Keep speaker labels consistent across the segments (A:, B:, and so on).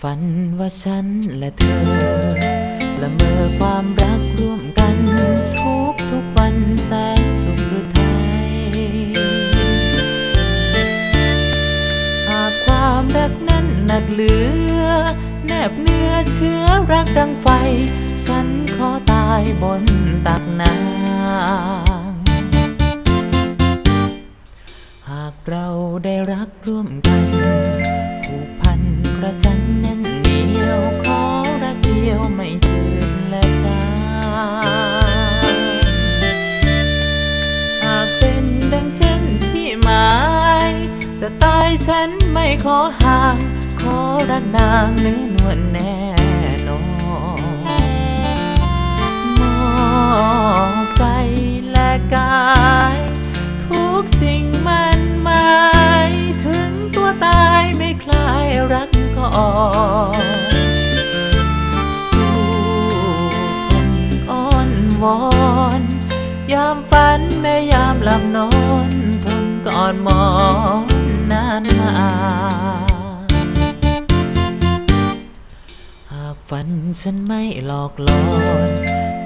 A: ฝันว่าฉันและเธอ ละเมอความรักร่วมกัน ทุกทุกวันแสนสุขหรือไทยหากความรักนั้นหนักเหลือ แนบเนื้อเชื้อรักดังไฟ ฉันขอตายบนตักนา จะตายฉันไม่ขอห่าง ขอรักนางเนื้อนวลแน่นอนมอบใจและกาย ทุกสิ่งมันหมายถึงตัวตายไม่คลายรักก่อนสู้ทนอ้อนวอน ยามฝันแม่ยามหลับนอนทนก่อนหมอน ฉันไม่หลอกหลอน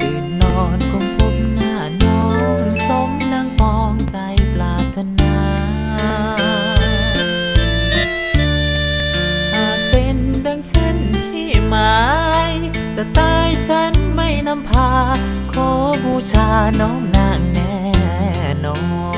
A: ตื่นนอนคงพบหน้าน้อง สมนังปองใจปรารถนา หากเป็นดังเช่นที่หมาย จะตายฉันไม่นำพา ขอบูชาน้อมนางแน่นอน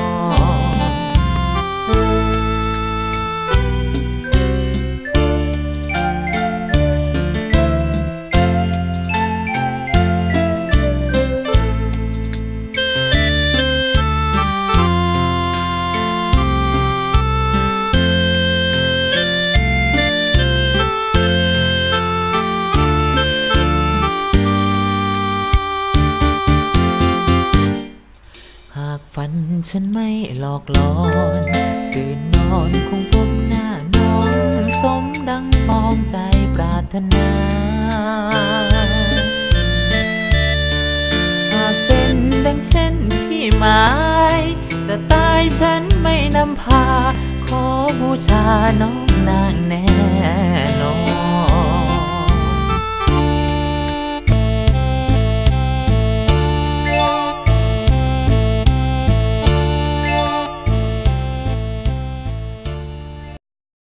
A: ฝันฉันไม่หลอกลอนตื่นนอนคงพบหน้าน้องสมดังปองใจปรารถนาหากเป็นดังเช่นที่หมาย จะตายฉันไม่นำพา ขอบูชาน้องนางแน่